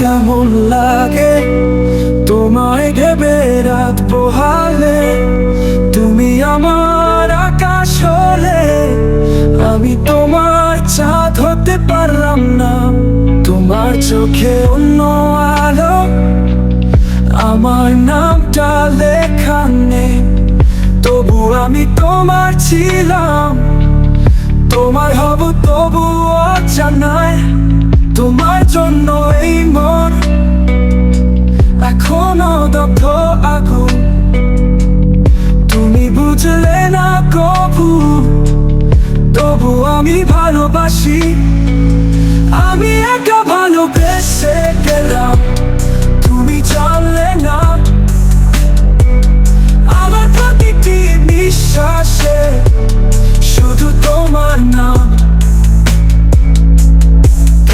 কেমন লাগে? তোমায় ভেবে রাত পোহালে, তুমি আমার আকাশ হলে, আমি তোমার চাঁদ হতে পারলাম না। তোমার চোখে অন্য আলো, আমার নামটা লেখা নেই। তবু আমি তোমার ছিলাম, তোমার হব তবু অজানায় তোমার জন্য এই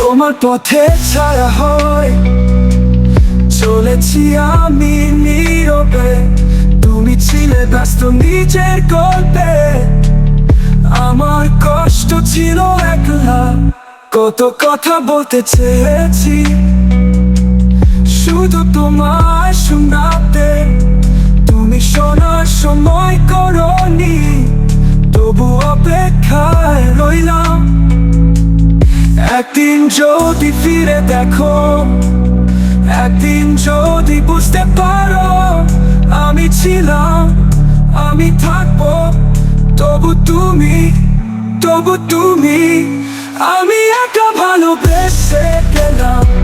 তোমার পথে ছায়া হয়। চলেছি আমি নীরবে। তুমি ছিলে ব্যস্ত নিজের গল্পে। আমার কষ্ট ছিল একলা। কত কথা বলতে চেয়েছি। শুধু তোমার শোনাতে একদিন যদি ফিরে দেখো, একদিন যদি বুঝতে পারো, আমি ছিলাম, আমি থাকব, তবু তুমি তবু তুমি, আমি একা ভালোবেসে গেলাম।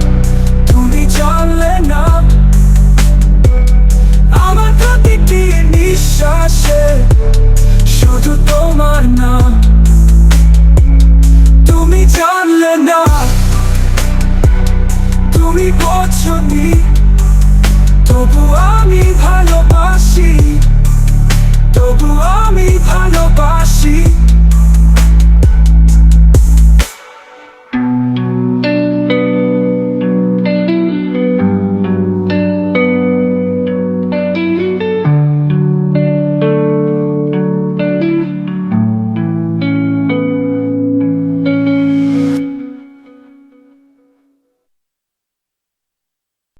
বোঝনি তবু আমি ভালোবাসি